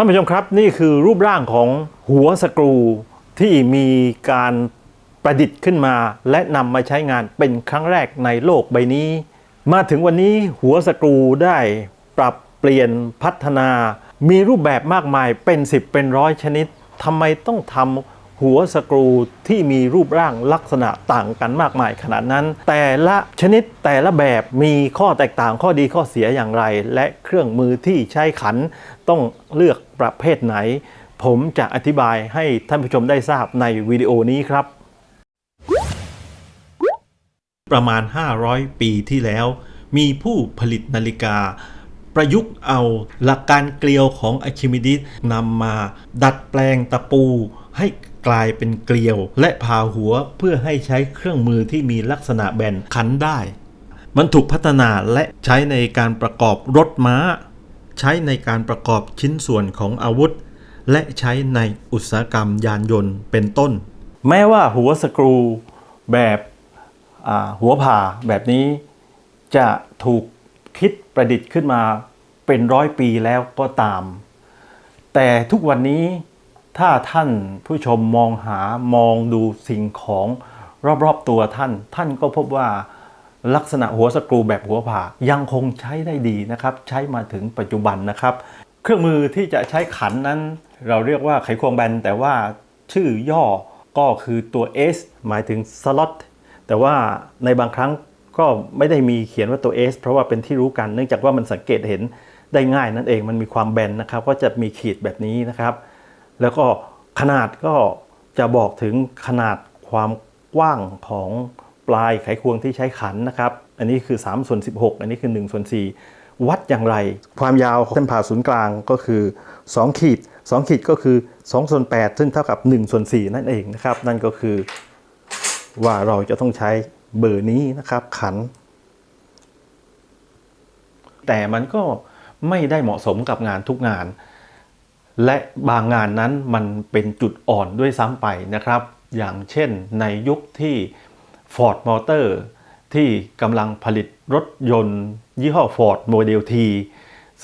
ท่านผู้ชมครับนี่คือรูปร่างของหัวสกรูที่มีการประดิษฐ์ขึ้นมา และนำมาใช้งานเป็นครั้งแรกในโลกใบนี้ มาถึงวันนี้หัวสกรูได้ปรับเปลี่ยนพัฒนา มีรูปแบบมากมายเป็น 10 เป็นร้อยชนิดทำไมต้องทำ หัวสกรูที่มีรูปร่างลักษณะต่างกันมากมายขนาดนั้น แต่ละชนิดแต่ละแบบมีข้อแตกต่างข้อดีข้อเสียอย่างไร และเครื่องมือที่ใช้ขันต้องเลือกประเภทไหน ผมจะอธิบายให้ท่านผู้ชมได้ทราบในวิดีโอนี้ครับ ประมาณ 500 ปีที่แล้ว มีผู้ผลิตนาฬิกา ประยุกต์เอาหลักการเกลียวของอะคิมิดิสนำมาดัดแปลงตะปูให้กลายเป็นเกลียว และผ่าหัวเพื่อให้ใช้เครื่องมือที่มีลักษณะแบนขันได้ มันถูกพัฒนาและใช้ในการประกอบรถม้า ใช้ในการประกอบชิ้นส่วนของอาวุธ และใช้ในอุตสาหกรรมยานยนต์เป็นต้น แม้ว่าหัวสกรูแบบหัวผ่าแบบนี้จะถูก คิดประดิษฐ์ขึ้นมาเป็นร้อยปีแล้วก็ตาม แต่ทุกวันนี้ถ้าท่านผู้ชมมองหามองดูสิ่งของรอบๆตัวท่าน ท่านก็พบว่าลักษณะหัวสกรูแบบหัวผ่ายังคงใช้ได้ดีนะครับ ใช้มาถึงปัจจุบันนะครับ เครื่องมือที่จะใช้ขันนั้น เราเรียกว่าไขควงแบนแต่ว่าชื่อย่อก็คือตัว S หมายถึงสล็อตแต่ว่าในบางครั้ง ก็ไม่ได้มีเขียนว่าตัว S เพราะว่าเป็นที่รู้กันเนื่องจากว่ามันสังเกตเห็นได้ง่ายนั่นเองมันมีความแบนนะครับ ก็จะมีขีดแบบนี้นะครับ แล้วก็ขนาดก็จะบอกถึงขนาดความกว้างของปลายไขควงที่ใช้ขันนะครับ อันนี้คือ3ส่วน16 อันนี้คือ1ส่วน4วัดอย่างไร ความยาวของเส้นผ่าศูนย์กลางก็คือ2ขีด2ขีดก็คือ2ส่วน8ซึ่งเท่ากับ1ส่วน4นั่นเองนะครับ นั่นก็คือว่าเราจะต้องใช้ เบอร์นี้นะครับขัน แต่มันก็ไม่ได้เหมาะสมกับงานทุกงาน และบางงานนั้นมันเป็นจุดอ่อนด้วยซ้ำไปนะครับ อย่างเช่นในยุคที่ Ford Motor ที่กำลังผลิตรถยนต์ ยี่ห้อ Ford Model T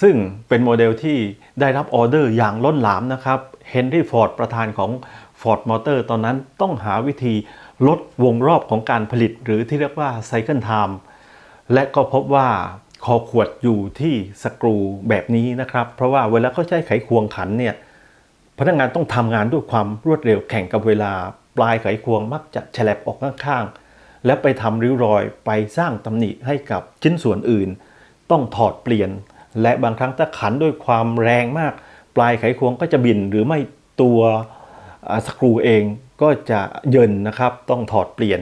ซึ่งเป็นโมเดลที่ได้รับออเดอร์อย่างล้นหลามนะครับเฮนรี่ฟอร์ดประธานของ Ford Motor ตอนนั้นต้องหาวิธี ลดวงรอบของการผลิตหรือที่เรียกว่า Cycle Time และก็พบว่าคอขวดอยู่ที่สกรูแบบนี้นะครับ เพราะว่าเวลาเขาใช้ไขควงขันเนี่ยพนักงานต้องทำงานด้วยความรวดเร็วแข่งกับเวลา ปลายไขควงมักจะแฉลบออกข้างๆ และไปทำริ้วรอยไปสร้างตำหนิให้กับชิ้นส่วนอื่น ต้องถอดเปลี่ยน และบางครั้งถ้าขันด้วยความแรงมาก ปลายไขควงก็จะบินหรือไม่ตัว สกรูเองก็จะเยินนะครับต้องถอดเปลี่ยน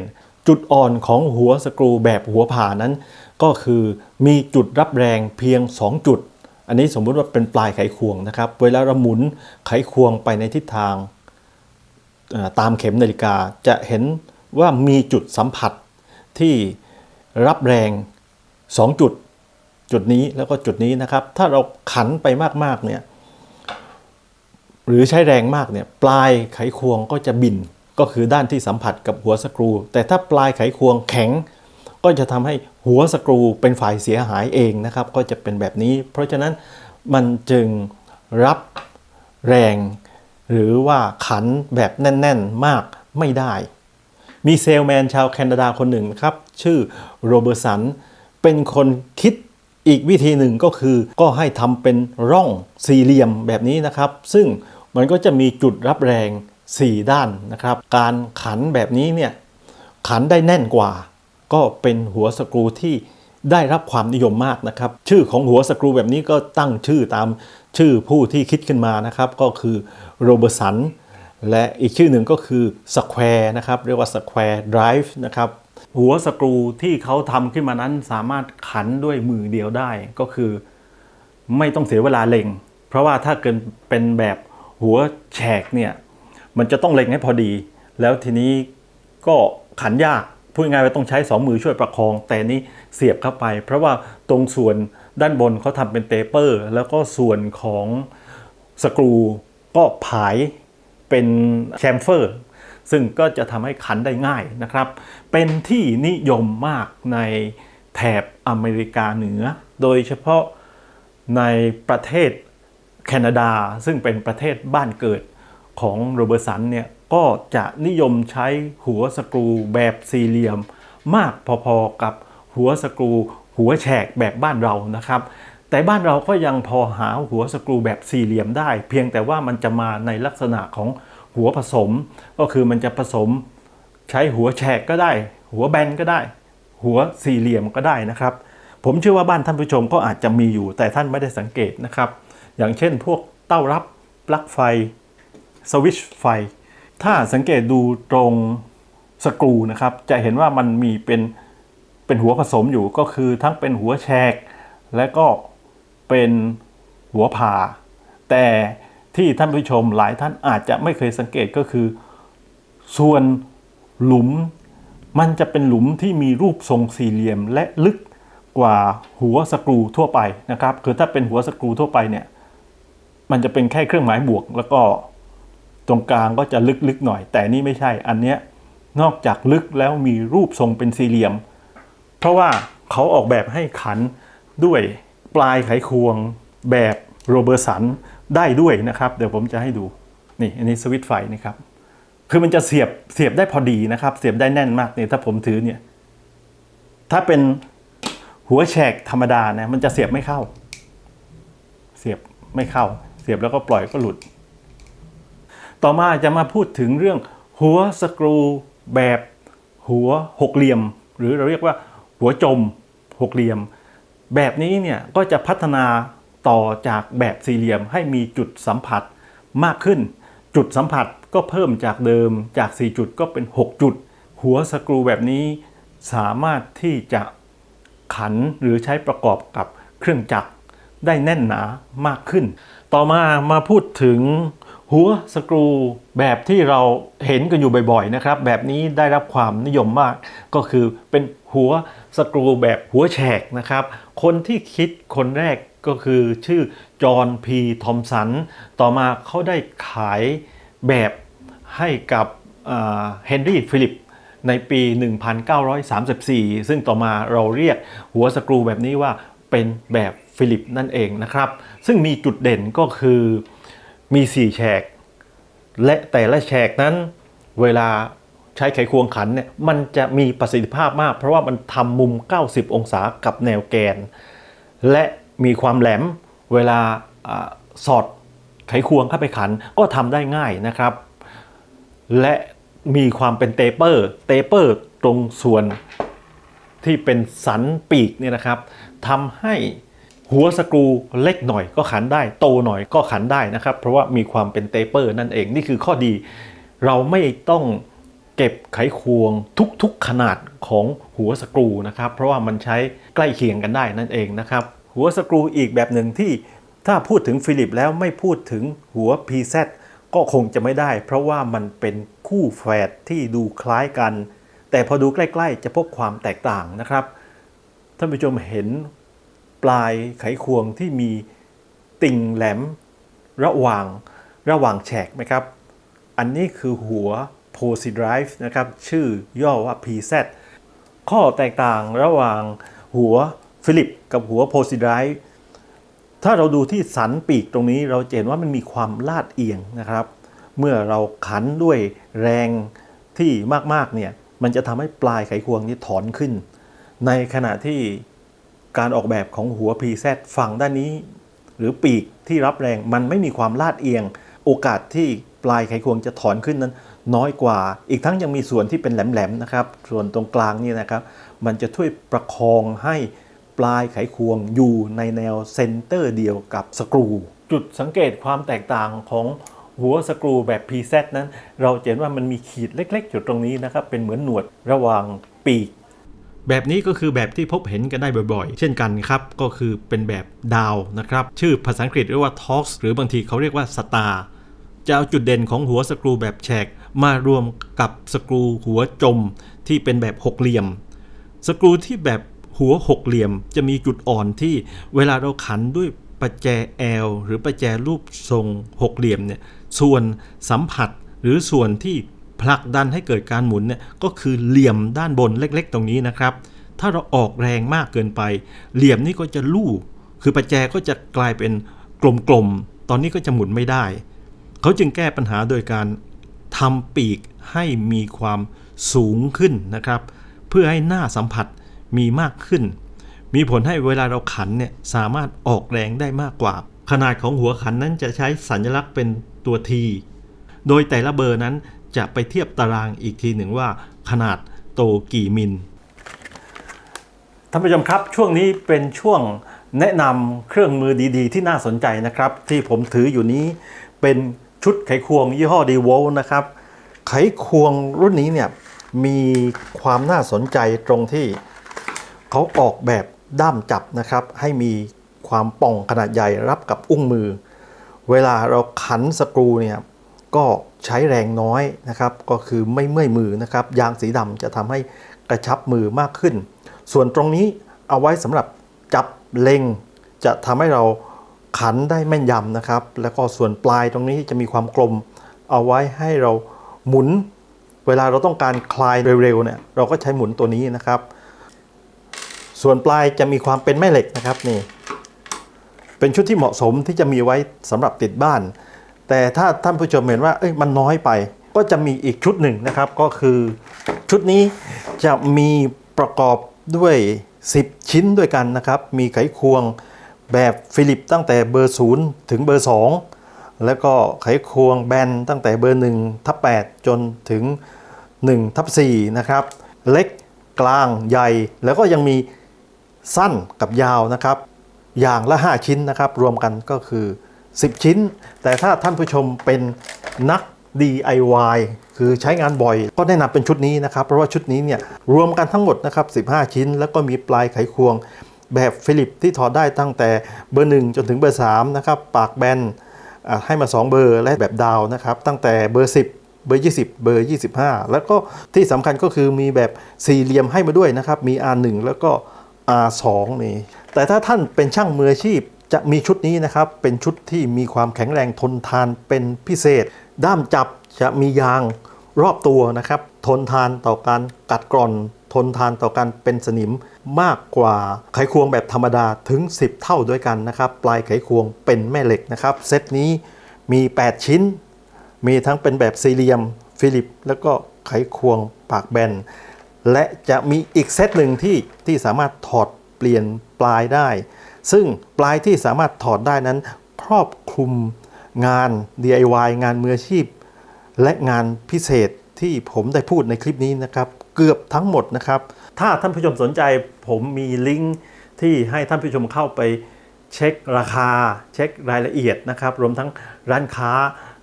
จุดอ่อนของหัวสกรูแบบหัวผ่านั้น ก็คือมีจุดรับแรงเพียง 2 จุด อันนี้สมมุติว่าเป็นปลายไขควงนะครับ เวลาเราหมุนไขควงไปในทิศทางตามเข็มนาฬิกาจะเห็นว่ามีจุดสัมผัสที่รับแรง 2 จุด จุดนี้แล้วก็จุดนี้นะครับ ถ้าเราขันไปมากๆเนี่ย หรือใช้แรงมากเนี่ยปลายไขควงก็จะบินก็คือด้านที่สัมผัสกับหัวสกรู แต่ถ้าปลายไขควงแข็ง ก็จะทำให้หัวสกรูเป็นฝ่ายเสียหายเองนะครับ ก็จะเป็นแบบนี้ เพราะฉะนั้นมันจึงรับแรง หรือว่าขันแบบแน่น ๆมากไม่ได้ มีเซลแมนชาวแคนาดาคนหนึ่งนะครับ ชื่อโรเบอร์สัน เป็นคนคิดอีกวิธีหนึ่งก็คือก็ให้ทำเป็นร่องสี่เหลี่ยมแบบนี้นะครับ ซึ่ง มันก็จะมีจุดรับแรง 4 ด้านนะครับ การขันแบบนี้เนี่ยขันได้แน่นกว่า ก็เป็นหัวสกรูที่ได้รับความนิยมมากนะครับ ชื่อของหัวสกรูแบบนี้ก็ตั้งชื่อตามชื่อผู้ที่คิดขึ้นมานะครับ ก็คือโรเบอร์สันและอีกชื่อหนึ่งก็คือ Square นะครับเรียกว่า Square Drive นะครับหัวสกรูที่เขาทำขึ้นมานั้นสามารถขันด้วยมือเดียวได้ก็คือ ไม่ต้องเสียเวลาเล็ง เพราะว่าถ้าเกินเป็นแบบ หัวแฉกเนี่ยมันจะต้องเล็งให้พอดี แล้วทีนี้ก็ขันยากพูดง่ายๆว่าต้องใช้สองมือช่วยประคอง แต่นี้เสียบเข้าไป เพราะว่าตรงส่วนด้านบนเขาทำเป็นเตเปอร์ แล้วก็ส่วนของสกรูก็ผายเป็นแชมเฟอร์ ซึ่งก็จะทำให้ขันได้ง่ายนะครับ เป็นที่นิยมมากในแถบอเมริกาเหนือ โดยเฉพาะในประเทศ แคนาดาซึ่งเป็นประเทศบ้านเกิดของโรเบอร์สันเนี่ยก็จะนิยมใช้หัวสกรูแบบสี่เหลี่ยม มากพอๆกับหัวสกรูหัวแฉกแบบบ้านเรานะครับ แต่บ้านเราก็ยังพอหาหัวสกรูแบบสี่เหลี่ยมได้ เพียงแต่ว่ามันจะมาในลักษณะของหัวผสม ก็คือมันจะผสมใช้หัวแฉกก็ได้ หัวแบนก็ได้ หัวสี่เหลี่ยมก็ได้นะครับ ผมเชื่อว่าบ้านท่านผู้ชมก็อาจจะมีอยู่แต่ท่านไม่ได้สังเกตนะครับ อย่างเช่นพวกเต้ารับปลั๊กไฟสวิตช์ไฟ ถ้าสังเกตดูตรงสกรูนะครับ จะเห็นว่ามันมีเป็นเป็นหัวผสมอยู่ก็คือทั้งเป็นหัวแฉก และก็เป็นหัวผ่า แต่ที่ท่านผู้ชมหลายท่านอาจจะไม่เคยสังเกตก็คือ ส่วนหลุม มันจะเป็นหลุมที่มีรูปทรงสี่เหลี่ยมและลึกกว่าหัวสกรูทั่วไปนะครับ คือถ้าเป็นหัวสกรูทั่วไปเนี่ย มันจะเป็นแค่เครื่องหมายบวก แล้วก็ตรงกลางก็จะลึกๆหน่อย แต่นี่ไม่ใช่อันเนี้ยนอกจากลึกแล้วมีรูปทรงเป็นสี่เหลี่ยม เพราะว่าเขาออกแบบให้ขันด้วยปลายไขควงแบบโรเบอร์สันได้ด้วยนะครับ เดี๋ยวผมจะให้ดู นี่อันนี้สวิตไฟนะครับ คือมันจะเสียบเสียบได้พอดีนะครับ เสียบได้แน่นมากเนี่ยถ้าผมถือเนี่ย ถ้าเป็นหัวแฉกธรรมดาเนี่ยมันจะเสียบไม่เข้า เสียบไม่เข้า เสียบแล้วก็ปล่อยก็หลุด ต่อมาจะมาพูดถึงเรื่องหัวสกรูแบบหัวหกเหลี่ยม หรือเราเรียกว่าหัวจมหกเหลี่ยม แบบนี้เนี่ยก็จะพัฒนาต่อจากแบบสี่เหลี่ยมให้มีจุดสัมผัสมากขึ้น จุดสัมผัสก็เพิ่มจากเดิมจาก 4 จุดก็เป็น 6 จุด หัวสกรูแบบนี้สามารถที่จะขันหรือใช้ประกอบกับเครื่องจักร ได้แน่นหนามากขึ้น ต่อมามาพูดถึงหัวสกรูแบบที่เราเห็นกันอยู่บ่อยๆนะครับ แบบนี้ได้รับความนิยมมาก ก็คือเป็นหัวสกรูแบบหัวแฉกนะครับ คนที่คิดคนแรกก็คือชื่อจอห์นพีทอมสัน ต่อมาเขาได้ขายแบบให้กับเฮนรี่ฟิลิปในปี 1934 ซึ่งต่อมาเราเรียกหัวสกรูแบบนี้ว่า เป็นแบบฟิลิปนั่นเองนะครับ ซึ่งมีจุดเด่นก็คือมี 4 แฉก และแต่ละแฉกนั้นเวลาใช้ไขควงขันเนี่ยมันจะมีประสิทธิภาพมาก เพราะว่ามันทำมุม 90 องศากับแนวแกน และมีความแหลมเวลาอสอดไขควงเข้าไปขันก็ทำได้ง่ายนะครับ และมีความเป็นเตเปอร์ เตเปอร์ตรงส่วนที่เป็นสันปีกเนี่ยนะครับ ทำให้หัวสกรูเล็กหน่อยก็ขันได้ โตหน่อยก็ขันได้นะครับ เพราะว่ามีความเป็นเตเปอร์นั่นเองนี่คือข้อดี เราไม่ต้องเก็บไขควงทุกๆขนาดของหัวสกรูนะครับ เพราะว่ามันใช้ใกล้เคียงกันได้นั่นเองนะครับหัวสกรูอีกแบบหนึ่งที่ถ้าพูดถึงฟิลิปแล้วไม่พูดถึงหัว PZ ก็คงจะไม่ได้ เพราะว่ามันเป็นคู่แฝดที่ดูคล้ายกัน แต่พอดูใกล้ ๆ จะพบความแตกต่างนะครับ ท่านผู้ชมเห็นปลายไขควงที่มีติ่งแหลมระหว่างระหว่างแฉกไหมครับ อันนี้คือหัว Posi Drive นะครับ ชื่อย่อว่า PZ ข้อแตกต่างระหว่างหัวฟิลิปกับหัว Posi Drive ถ้าเราดูที่สันปีกตรงนี้เราจะเห็นว่ามันมีความลาดเอียงนะครับ เมื่อเราขันด้วยแรงที่มากๆเนี่ยมันจะทำให้ปลายไขควงนี้ถอนขึ้น ในขณะที่การออกแบบของหัว PZ ฝั่งด้านนี้ หรือปีกที่รับแรงมันไม่มีความลาดเอียง โอกาสที่ปลายไขควงจะถอนขึ้นนั้น น้อยกว่า อีกทั้งยังมีส่วนที่เป็นแหลมๆนะครับ ส่วนตรงกลางนี่นะครับ มันจะช่วยประคองให้ปลายไขควงอยู่ในแนวเซนเตอร์เดียวกับสกรู จุดสังเกตความแตกต่างของหัวสกรูแบบ PZ นั้น เราเห็นว่ามันมีขีดเล็ก ๆ อยู่ตรงนี้นะครับ เป็นเหมือนหนวดระหว่างปีก แบบนี้ก็คือแบบที่พบเห็นกันได้บ่อยๆ เช่นกันครับ ก็คือเป็นแบบดาวนะครับ ชื่อภาษาอังกฤษเรียกว่า TOX หรือบางทีเขาเรียกว่า Star จะเอาจุดเด่นของหัวสกรูแบบแฉกมารวมกับสกรูหัวจมที่เป็นแบบหกเหลี่ยม สกรูที่แบบหัวหกเหลี่ยมจะมีจุดอ่อนที่เวลาเราขันด้วยประแจ L หรือประแจรูปทรงหกเหลี่ยมเนี่ยส่วนสัมผัสหรือส่วนที่ ผลักดันให้เกิดการหมุนเนี่ยก็คือเหลี่ยมด้านบนเล็กๆ ตรงนี้นะครับ ถ้าเราออกแรงมากเกินไป เหลี่ยมนี่ก็จะลู่ คือประแจก็จะกลายเป็นกลมๆ ตอนนี้ก็จะหมุนไม่ได้ เขาจึงแก้ปัญหาโดยการทำปีกให้มีความสูงขึ้นนะครับ เพื่อให้หน้าสัมผัสมีมากขึ้น มีผลให้เวลาเราขันเนี่ยสามารถออกแรงได้มากกว่า ขนาดของหัวขันนั้นจะใช้สัญลักษณ์เป็นตัว T โดยแต่ละเบอร์นั้น จะไปเทียบตารางอีกทีหนึ่งว่าขนาดโตกี่มิลท่านผู้ชมครับช่วงนี้เป็นช่วงแนะนำเครื่องมือดีๆ ที่น่าสนใจนะครับ ที่ผมถืออยู่นี้เป็นชุดไขควงยี่ห้อดีโวลนะครับ ไขควงรุ่นนี้เนี่ยมีความน่าสนใจตรงที่เขาออกแบบด้ามจับนะครับ ให้มีความป่องขนาดใหญ่รับกับอุ้งมือ เวลาเราขันสกรูเนี่ยก็ ใช้แรงน้อยนะครับก็คือไม่เมื่อยมือนะครับยางสีดำจะทำให้กระชับมือมากขึ้น ส่วนตรงนี้เอาไว้สำหรับจับเล็ง จะทำให้เราขันได้แม่นยำนะครับ แล้วก็ส่วนปลายตรงนี้จะมีความกลม เอาไว้ให้เราหมุน เวลาเราต้องการคลายเร็วๆเนี่ยเราก็ใช้หมุนตัวนี้นะครับ ส่วนปลายจะมีความเป็นแม่เหล็กนะครับนี่เป็นชุดที่เหมาะสมที่จะมีไว้สำหรับติดบ้าน แต่ถ้าท่านผู้ชมเห็นว่าเอ้ยมันน้อยไป ก็จะมีอีกชุดหนึ่งนะครับ ก็คือชุดนี้จะมีประกอบด้วย 10 ชิ้นด้วยกันนะครับ มีไขควงแบบฟิลิปตั้งแต่เบอร์ 0 ถึงเบอร์ 2 แล้วก็ไขควงแบนตั้งแต่เบอร์1ทับ8จนถึง1ทับ4นะครับ เล็กกลางใหญ่ แล้วก็ยังมีสั้นกับยาวนะครับ อย่างละ 5 ชิ้นนะครับ รวมกันก็คือ 10 ชิ้น แต่ถ้าท่านผู้ชมเป็นนัก DIY คือใช้งานบ่อย ก็แนะนำเป็นชุดนี้นะครับ เพราะว่าชุดนี้เนี่ยรวมกันทั้งหมดนะครับ 15 ชิ้น แล้วก็มีปลายไขควงแบบฟิลิปที่ถอดได้ตั้งแต่เบอร์ 1 จนถึงเบอร์ 3 นะครับ ปากแบนให้มา 2 เบอร์และแบบดาวนะครับ ตั้งแต่เบอร์ 10 เบอร์ 20 เบอร์ 25 แล้วก็ที่สำคัญก็คือมีแบบสี่เหลี่ยมให้มาด้วยนะครับ มี R1 แล้วก็ R2 นี่แต่ถ้าท่านเป็นช่างมืออาชีพ จะมีชุดนี้นะครับ เป็นชุดที่มีความแข็งแรงทนทานเป็นพิเศษ ด้ามจับจะมียางรอบตัวนะครับ ทนทานต่อการกัดกร่อน ทนทานต่อการเป็นสนิมมากกว่าไขควงแบบธรรมดาถึง 10 เท่าด้วยกันนะครับ ปลายไขควงเป็นแม่เหล็กนะครับ เซตนี้มี 8 ชิ้น มีทั้งเป็นแบบสี่เหลี่ยม ฟิลิป แล้วก็ไขควงปากแบน และจะมีอีกเซตหนึ่งที่ที่สามารถถอดเปลี่ยนปลายได้ ซึ่งปลายที่สามารถถอดได้นั้น ครอบคลุมงาน DIY งานมืออาชีพ และงานพิเศษที่ผมได้พูดในคลิปนี้นะครับ เกือบทั้งหมดนะครับ ถ้าท่านผู้ชมสนใจผมมีลิงก์ที่ให้ท่านผู้ชมเข้าไปเช็คราคา เช็ครายละเอียดนะครับ รวมทั้งร้านค้า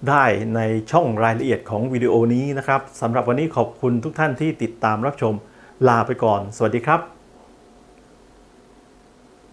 ได้ในช่องรายละเอียดของวิดีโอนี้นะครับสำหรับวันนี้ขอบคุณทุกท่านที่ติดตามรับชมลาไปก่อน สวัสดีครับ